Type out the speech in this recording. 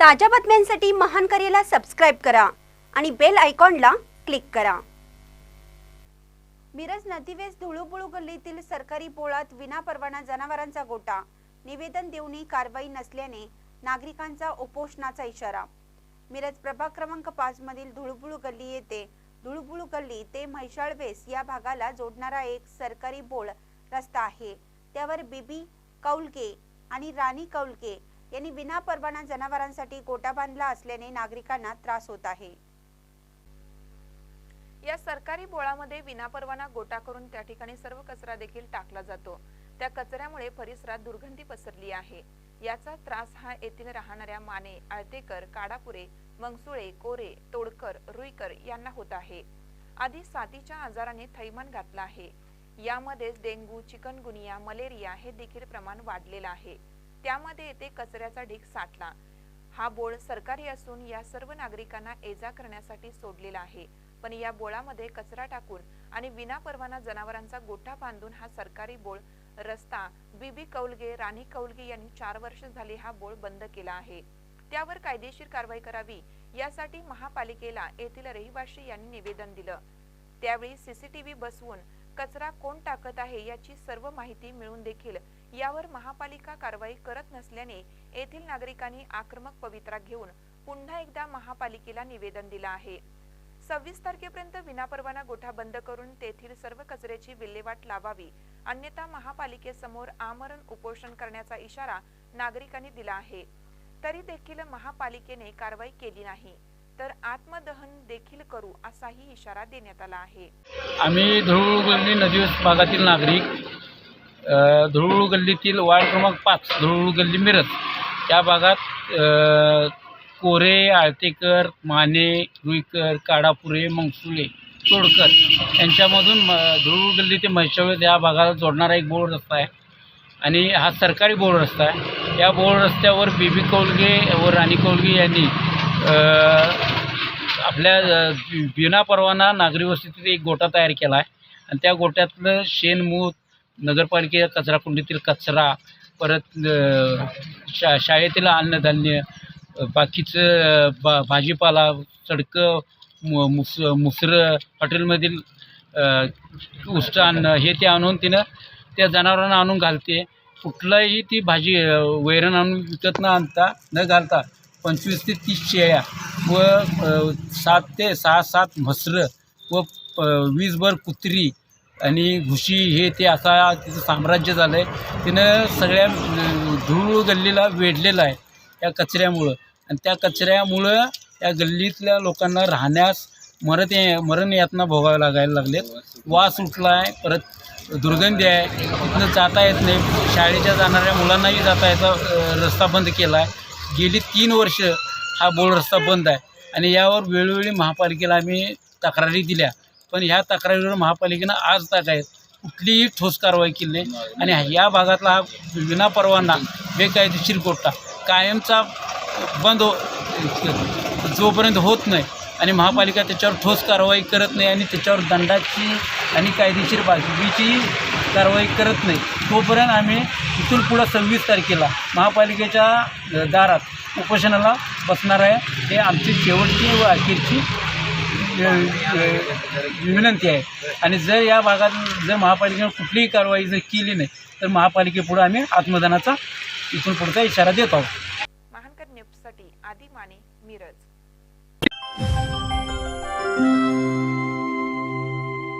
ताज्या बातम्यांसाठी महान करेला सबस्क्राईब करा आणि बेल आयकॉनला क्लिक करा. मिरज नदीवेस धुळुबुळू गल्लीतील सरकारी पोळात विनापरवाना जनावरांचा गोटा निवेदन देऊनही कारवाई नसल्याने नागरिकांचा उपोषणाचा इशारा. मिरज प्रभाग क्रमांक पाच मधील धुळुबुळू गल्ली येथे धुळबुळू गल्ली ते म्हैसाळवेस या भागाला जोडणारा एक सरकारी बोळ रस्ता आहे. त्यावर बीबी कौलके आणि राणी कौलके यांनी विनापरवाना जनावरांसाठी गोटा बांधला असल्याने नागरिकांना त्रास होत आहे. या सरकारी बोळामध्ये विनापरवाना गोटा करून त्या ठिकाणी सर्व कचरा देखील टाकला जातो. त्या कचऱ्यामुळे परिसरात दुर्गंधी पसरली आहे. याचा त्रास हा येथील राहणाऱ्या माने आळतेकर काडापुरे मंगसुळे कोरे तोडकर रुईकर यांना होत आहे. आधी साथीच्या आजाराने थैमान घातला आहे. यामध्येच डेंग्यू चिकनगुनिया मलेरिया हे देखील प्रमाण वाढलेलं आहे. त्यामध्ये येथे कचऱ्याचा ढीग साठला. हा बोळ सरकारी असून या सर्व नागरिकांना एजा करण्यासाठी सोडलेला आहे. पण या बोळामध्ये कचरा टाकून आणि विनापरवाना जनावरांचा गोठा बांधून हा सरकारी बोळ रस्ता बीबी कौलगे राणी कौलगे यांनी चार वर्ष झाली हा बोळ बंद केला आहे. त्यावर कायदेशीर कारवाई करावी यासाठी महापालिकेला येथील रहिवाशी यांनी निवेदन दिलं. त्यावेळी सीसीटीव्ही बसवून कचरा कोण टाकत आहे याची सर्व माहिती मिळून देखील यावर महापालिका कारवाई करत नसल्याने येथील नागरिकांनी आक्रमक पवित्रा घेऊन पुन्हा एकदा महापालिकेला निवेदन दिलं आहे. सव्वीस तारखेपर्यंत विनापरवाना गोठा बंद करून तेथील सर्व कचऱ्याची विल्हेवाट लावावी अन्यथा महापालिकेसमोर आमरण उपोषण करण्याचा इशारा नागरिकांनी दिला आहे. तरी देखील महापालिकेने कारवाई केली नाही. तर आत्मदहन देखील करू असाही इशारा देण्यात आला आहे. आम्ही धुळू गल्ली नदी भागातील नागरिक अ, गल्लीतील वार्ड क्रमांक पाच धुळू गल्ली मिरज. या भागात कोरे आळतेकर माने रुईकर काडापुरे मंगसुले तोडकर यांच्यामधून म धुळू गल्ली ते म्हैसाळ या भागाला जोडणारा एक बोर्ड रस्ता आहे. आणि हा सरकारी बोर्ड रस्ता आहे. या बोर्ड रस्त्यावर बीबी कौलगे व राणी कौलगे यांनी आपल्या बिना परवाना नागरी वस्तीतील एक गोटा तयार केला आहे आणि त्या गोट्यातलं शेणमूत नगरपालिकेच्या कचराकुंडीतील कचरा परत शा शाळेतील अन्नधान्य बाकीचं बा भाजीपाला चडकं मु मुस मुसरं हॉटेलमधील उष्ट अन्न हे ते आणून तिनं त्या जनावरांना आणून घालते. कुठलाही ती भाजी वैरण आणून विकत न आणता न घालता पंचवीस ते तीस शेळ्या व सात ते सहा सात म्हसरं व प वीसभर कुत्री आणि घुशी हे ते असा तिचं साम्राज्य झालं आहे तिनं सगळ्या धूळ गल्लीला वेढलेलं आहे त्या कचऱ्यामुळं. आणि त्या कचऱ्यामुळं त्या गल्लीतल्या लोकांना राहण्यास मरत मरण यातना भोगाव्या लागायला लागले वास उठला आहे परत दुर्गंधी आहे. तिथनं जाता येत नाही. शाळेच्या जाणाऱ्या मुलांनाही जाता येता रस्ता बंद केला आहे गेली तीन वर्ष हा बोळ रस्ता बंद आहे. आणि यावर वेळोवेळी महापालिकेला आम्ही तक्रारी दिल्या. पण ह्या तक्रारीवर महापालिकेनं आज तक आहे कुठलीही ठोस कारवाई केली नाही. आणि या भागातला हा विनापरवाना बेकायदेशीर गोठा कायमचा बंद हो जोपर्यंत होत नाही आणि महापालिका त्याच्यावर ठोस कारवाई करत नाही आणि त्याच्यावर दंडाची आणि कायदेशीर बाजूची कारवाई करत नाही. तोपर्यंत आम्ही इथून पुढं सव्वीस तारखेला महापालिकेच्या दारात उपोषणाला बसणार आहे. हे आमची शेवटची व अखेरची विनंती आहे. आणि जर या भागात जर महापालिकेनं कुठलीही कारवाई जर केली नाही तर महापालिकेपुढं आम्ही आत्मदानाचा इथून पुढचा इशारा देत आहोत. महानकर न्यूजसाठी आदी माने मिरज. Bye.